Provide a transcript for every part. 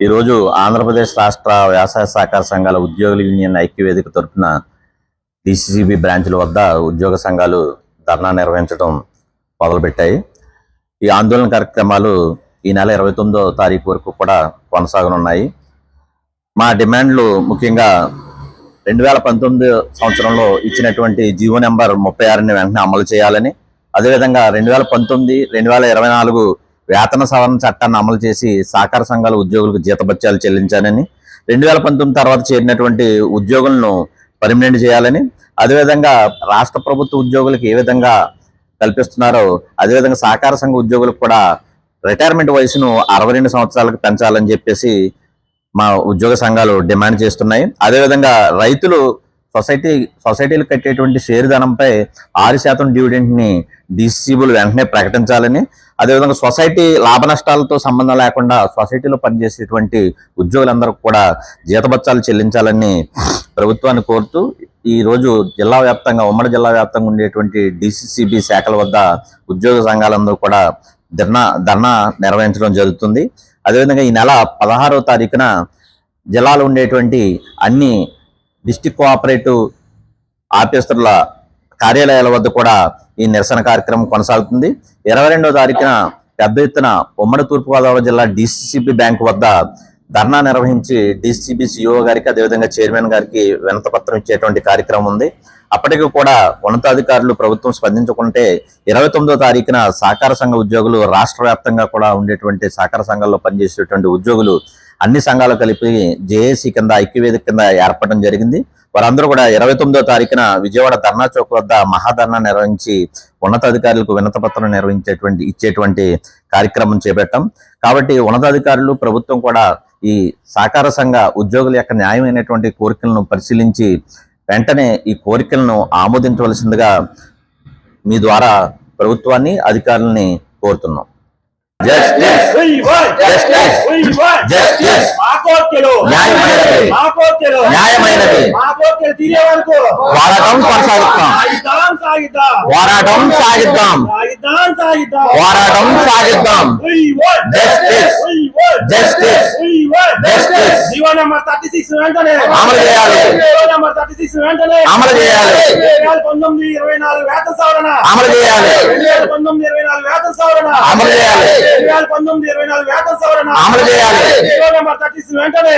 ఈరోజు ఆంధ్రప్రదేశ్ రాష్ట్ర వ్యవసాయ సహకార సంఘాల ఉద్యోగుల యూనియన్ ఐక్యవేదిక తరఫున డిసిసిబి బ్రాంచ్ల వద్ద ఉద్యోగ సంఘాలు ధర్నా నిర్వహించడం మొదలుపెట్టాయి. ఈ ఆందోళన కార్యక్రమాలు ఈ నెల ఇరవై తొమ్మిదో తారీఖు వరకు కూడా కొనసాగనున్నాయి. మా డిమాండ్లు ముఖ్యంగా రెండు వేల పంతొమ్మిది సంవత్సరంలో ఇచ్చినటువంటి జీవో నెంబర్ ముప్పై ఆరుని వెంటనే అమలు చేయాలని అదేవిధంగా రెండు వేల పంతొమ్మిది రెండు వేల ఇరవై నాలుగు వేతన సవరణ చట్టాన్ని అమలు చేసి సహకార సంఘాల ఉద్యోగులకు జీతభత్యాలు చెల్లించాలని రెండు వేల పంతొమ్మిది తర్వాత చేరినటువంటి ఉద్యోగులను పర్మినెంట్ చేయాలని అదేవిధంగా రాష్ట్ర ప్రభుత్వ ఉద్యోగులకు ఏ విధంగా కల్పిస్తున్నారో అదేవిధంగా సహకార సంఘ ఉద్యోగులకు కూడా రిటైర్మెంట్ వయసును అరవై రెండు సంవత్సరాలకు పెంచాలని చెప్పేసి మా ఉద్యోగ సంఘాలు డిమాండ్ చేస్తున్నాయి. అదేవిధంగా రైతులు సొసైటీ సొసైటీలు కట్టేటువంటి షేర్ ధనంపై ఆరు శాతం డివిడెంట్ని ని వెంటనే ప్రకటించాలని అదేవిధంగా సొసైటీ లాభ నష్టాలతో సంబంధం లేకుండా సొసైటీలో పనిచేసేటువంటి ఉద్యోగులందరూ కూడా జీతబత్సాలు చెల్లించాలని ప్రభుత్వాన్ని కోరుతూ ఈ రోజు జిల్లా వ్యాప్తంగా ఉమ్మడి జిల్లా వ్యాప్తంగా ఉండేటువంటి డిసిసిబి శాఖల వద్ద ఉద్యోగ సంఘాలందరూ కూడా ధర్నా ధర్నా నిర్వహించడం జరుగుతుంది. అదేవిధంగా ఈ నెల పదహారవ తారీఖున జిల్లాలో ఉండేటువంటి అన్ని డిస్టిక్ కోఆపరేటివ్ ఆఫీసర్ల కార్యాలయాల వద్ద కూడా ఈ నిరసన కార్యక్రమం కొనసాగుతుంది. ఇరవై రెండవ తారీఖున పెద్ద ఎత్తున ఉమ్మడి తూర్పుగోదావరి జిల్లా డిసిసిబి బ్యాంక్ వద్ద ధర్నా నిర్వహించి డిసిసిబి సిఇఓ గారికి అదేవిధంగా చైర్మన్ గారికి వినతపత్రం ఇచ్చేటువంటి కార్యక్రమం ఉంది. అప్పటికి కూడా ఉన్నతాధికారులు ప్రభుత్వం స్పందించుకుంటే ఇరవై తొమ్మిదో తారీఖున సహకార సంఘ ఉద్యోగులు రాష్ట్ర వ్యాప్తంగా కూడా ఉండేటువంటి సహకార సంఘాల్లో పనిచేసేటువంటి ఉద్యోగులు అన్ని సంఘాలు కలిపి జేఏసీ కింద ఐక్యవేదిక కింద ఏర్పడడం జరిగింది. వారందరూ కూడా ఇరవై తొమ్మిదో తారీఖున విజయవాడ ధర్నా చౌక్ వద్ద మహాధర్నా నిర్వహించి ఉన్నతాధికారులకు వినతపత్రం నిర్వహించేటువంటి ఇచ్చేటువంటి కార్యక్రమం చేపట్టాం. కాబట్టి ఉన్నతాధికారులు ప్రభుత్వం కూడా ఈ సహకార సంఘ ఉద్యోగుల యొక్క న్యాయమైనటువంటి కోరికలను పరిశీలించి వెంటనే ఈ కోరికలను ఆమోదించవలసిందిగా మీ ద్వారా ప్రభుత్వాన్ని అధికారులని కోరుతున్నాం. జస్టిస్. మా కోర్కెలు న్యాయమైనది. మా కోర్కెలు న్యాయమైనది. మా కోర్కెలు తీరే వరకు. పోరాటం. సాగిద్దాం సాగిద్దాం. పోరాటం సాగిద్దాం. సాగిద్దాం సాగిద్దాం. పోరాటం సాగిద్దాం. We want Justice. G O number thirty six వెంటనే. అమలు చేయాలి. జీవో నెంబర్ థర్టీ సిక్స్ వెంటనే. అమలు చేయాలి. రెండు వేల పంతొమ్మిది ఇరవై నాలుగు వేతన సవరణ. అమలు చేయాలి. రెండు వేల పంతొమ్మిది ఇరవై నాలుగు సవరణ. అమలు చేయాలి. రెండు వేల పంతొమ్మిది ఇరవై నాలుగు వేతన సవరణ. అమలు చేయాలి. జీవో నెంబర్ థర్టీ సిక్స్ వెంటనే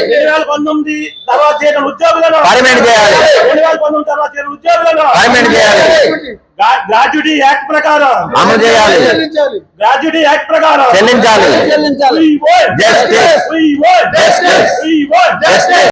రెండు వేల పంతొమ్మిది తర్వాత చేరిన ఉద్యోగులను. పర్మనెంట్ చేయాలి. రెండు వేల పంతొమ్మిది తర్వాత చేరిన ఉద్యోగులను. పర్మనెంట్ చేయాలి. గ్రా- గ్రాడ్యుటీ యాక్ట్ ప్రకారం. అమలు చేయాలి. గ్రాడ్యుటీ యాక్ట్ ప్రకారం. చెల్లించాలి.